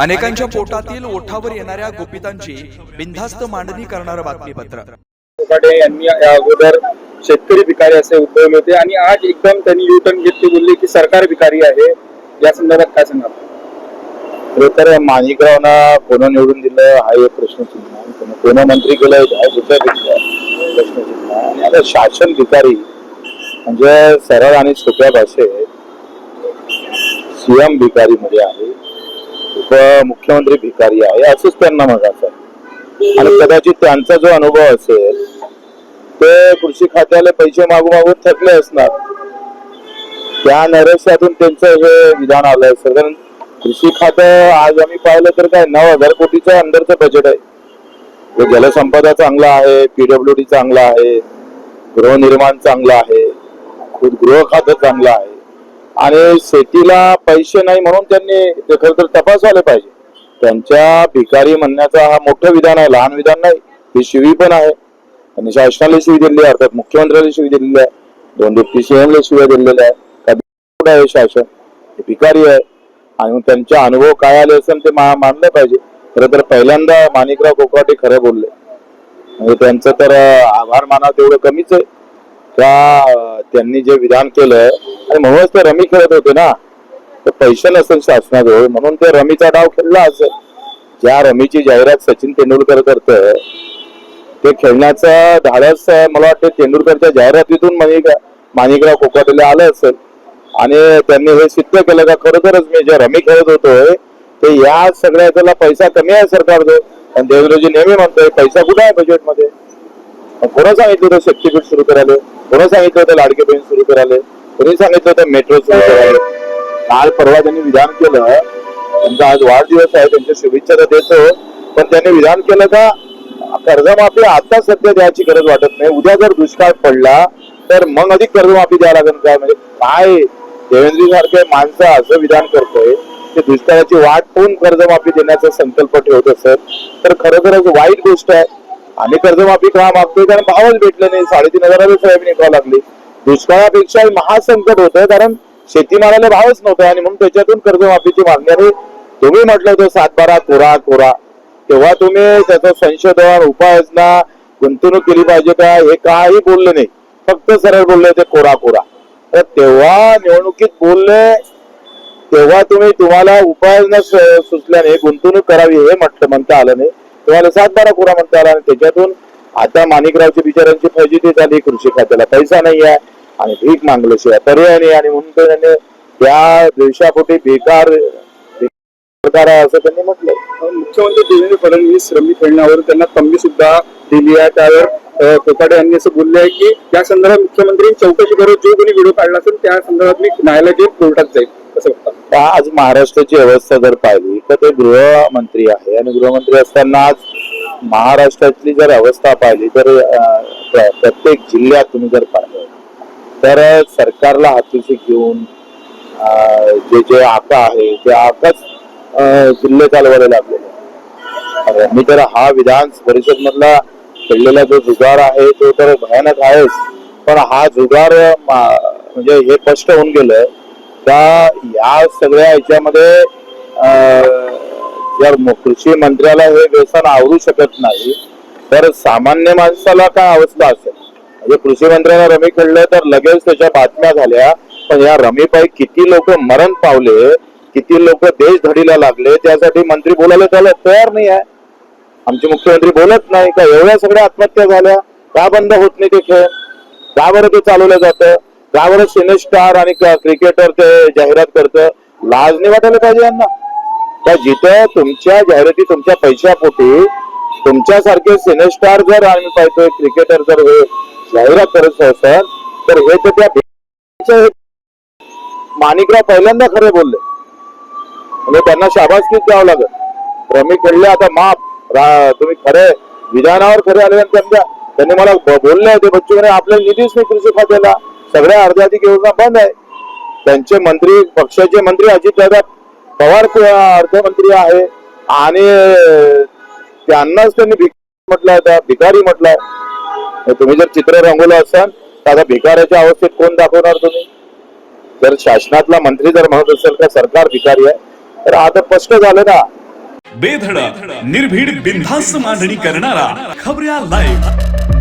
अनेकांच्या पोटातील ओठावर येणाऱ्या गुपितांची बिनधास्त मांडणी करणारं बातमीपत्र. कोकाटे यांनी या अगोदर शेतकरी भिकारी असे उद्भवले होते आणि आज एकदम त्यांनी युटर्न घेतली बोलली की सरकार भिकारी आहे. या संदर्भात काय सांगा खरं तर माणिकरावना कोण निवडून दिलं हा एक प्रश्नचिन्ह आहे कोण- कोण मंत्री केलं हा दुसरा प्रश्न प्रश्नचिन्ह आहे. आणि आता शासन भिकारी म्हणजे सरळ आणि सोप्या भाषेत सीएम भिकारी मध्ये आहे. उपमुख्यमंत्री भिकारी आहे असंच त्यांना म्हणायचं आणि कदाचित त्यांचा जो अनुभव असेल ते कृषी खात्याला पैसे मागू मागून थकले असणार. त्या नैराश्यातून त्यांचं हे विधान आलंय साधारण कृषी खातं आज आम्ही पाहिलं तर काय नऊ हजार कोटीचं अंडरचं बजेट आहे. जलसंपदा चांगला आहे पीडब्ल्यू डी चांगला आहे गृहनिर्माण चांगला आहे खुद गृह खातं चांगलं आहे. आणि शेतीला पैसे नाही म्हणून त्यांनी ते खरं तर तपासायला पाहिजे. त्यांच्या भिकारी म्हणण्याचा हा मोठं विधान आहे लहान विधान नाही. ही शिवी पण आहे. त्यांनी शासनाला शिवी दिलेली आहे अर्थात मुख्यमंत्र्याला शिवी दिलेली आहे. दोन डिप्टी सीएमला शिव्या दिलेल्या आहे. का कुठं आहे शासन? हे भिकारी आहे. आणि मग त्यांचे अनुभव काय आले असेल ते मा- मानलं पाहिजे. खरं तर पहिल्यांदा माणिकराव कोकाटे खरं बोलले. म्हणजे त्यांचं तर आभार माना तेवढं कमीच आहे. त्या त्यांनी जे विधान केलं आणि म्हणूनच ते रमी खेळत होते ना. तर पैसे नसेल शासनाजवळ म्हणून ते रमीचा डाव खेळला असेल. ज्या रमीची जाहिरात सचिन तेंडुलकर करतोय ते खेळण्याचं धाडस मला वाटतं तेंडुलकरच्या जाहिरातीतून माणिक माणिकराव कोकाटेला आलं असेल. आणि त्यांनी हे सिद्ध केलं का खरोखरच मी जे रमी खेळत होतोय ते या सगळ्या पैसा कमी आहे सरकारचं आणि देवेंद्रजी नेहमी म्हणतोय पैसा कुठे आहे बजेटमध्ये कोणा सांगितलं तर शक्तीपीठ सुरू करायला? कोणी सांगितलं होतं लाडके बहीण सुरू करायला? कोणी सांगितलं होतं मेट्रो सुरू करायला? काल परवा त्यांनी विधान केलं. त्यांचा आज वाढदिवस आहे त्यांच्या शुभेच्छा तर देतो. पण त्यांनी विधान केलं का? कर्जमाफी आता सध्या द्यायची गरज वाटत नाही. उद्या जर दुष्काळ पडला तर मग अधिक कर्जमाफी द्यावं लागेल काय म्हणजे काय? देवेंद्र सारखे माणसं असं विधान करतोय की दुष्काळाची वाट पाहून कर्जमाफी देण्याचा संकल्प ठेवत असत तर खरोखरच वाईट गोष्ट आहे. आम्ही कर्जमाफी का मागतोय कारण भावच भेटलं नाही. साडेतीन हजाराला सोयाबीन विकावं लागली. दुष्काळापेक्षा महासंकट होतं कारण शेतीमालाला भावच नव्हता आणि म्हणून त्याच्यातून कर्जमाफीची मागणी आहे. तुम्ही म्हटलं होतं सातबारा कोरा कोरा. तेव्हा तुम्ही त्याचं संशोधन उपाययोजना गुंतवणूक केली पाहिजे का? हे काही बोलले नाही. फक्त सरळ बोलले ते कोरा कोरा. तर तेव्हा निवडणुकीत बोलले तेव्हा तुम्ही तुम्हाला उपाययोजना सुचल्याने गुंतवणूक करावी हे म्हटलं म्हणता आलं नाही. तुम्हाला सात बारा कोरा म्हणता आला आणि त्याच्यातून आता माणिकरावची बिचारांची फजिती झाली कृषी खात्याला पैसा नाही आहे आणि भीक मागल्याशिवाय पर्याय नाही आणि म्हणून ते त्याने त्या दिवसापोटी बेकार सरकार आहे असं त्यांनी म्हटलं मुख्यमंत्री देवेंद्र फडणवीस रमी खेळण्यावर त्यांना तंबी सुद्धा दिली आहे. त्यावर अ, यांनी असं बोलले आहे की त्या संदर्भात मुख्यमंत्री चौकशी करत जो कोणी व्हिडिओ काढला असेल त्या संदर्भात मी न्यायालयात जाईल कोर्टात जाईल. आज महाराष्ट्राची अवस्था जर पाहिली तर ते गृहमंत्री आहे आणि गृहमंत्री असताना आज महाराष्ट्रातली जर अवस्था पाहिली तर प्रत्येक जिल्ह्यात तुम्ही जर पाहिलं तर सरकारला हातीशी घेऊन जे जे आका आहे ते आकाच जिल्हे चालवायला लागलेले आहे. मी तर हा विधान परिषद मधला खेळलेला जो जुगार आहे तो तर भयानक आहेच पण हा जुगार म्हणजे हे स्पष्ट होऊन गेलं त्या या सगळ्या ह्याच्यामध्ये जर कृषी मंत्र्याला हे व्यसन आवरू शकत नाही तर सामान्य माणसाला काय अवस्था असेल? म्हणजे कृषी मंत्र्याला रमी खेळलं तर लगेच त्याच्या बातम्या झाल्या पण या रमीपाई किती लोक मरण पावले किती लोक देश धडीला लागले त्यासाठी मंत्री बोलायला त्याला तयार नाही आहे. आमचे मुख्यमंत्री बोलत नाही का? एवढ्या सगळ्या आत्महत्या झाल्या का बंद होत नाही ते खेळ? का बरं ते चालवलं जातं? त्यावर बरं सिनेस्टार आणि क्रिकेटर ते जाहिरात करतं. लाज नाही वाटायला पाहिजे यांना. का जिथं तुमच्या जाहिराती तुमच्या पैशापोटी तुमच्यासारखे सिनेस्टार जर आम्ही पाहतोय क्रिकेटर जर हे जाहिरात करत असेल तर हे तर त्या माणिकराव पहिल्यांदा खरे बोलले. म्हणजे त्यांना शाबासकीच द्यावं लागत रमी खेळले आता माफ. रा- तुम्ही खरे विधानावर खरे आले आणि त्यांच्या त्यांनी मला बोलले होते बच्चू म्हणे आपल्या निधीच नाही कृषी खात्याला. सगळ्या अर्ध्याधिक योजना बंद आहे. त्यांचे मंत्री पक्षाचे मंत्री अजितदादा पवार अर्थमंत्री आहे. आणि त्यांनाच त्यांनी भिक म्हटलं होतं भिकारी म्हटलं तुम्ही जर चित्र रंगवलं असाल तर आता भिकाऱ्याच्या अवस्थेत कोण दाखवणार तुम्ही? जर शासनातला मंत्री जर म्हणत असेल का सरकार भिकारी आहे तर आता स्पष्ट झालं ना. बेधड निर्भीड बिनधास्त मांडणी करणारा खबऱ्या लाईव्ह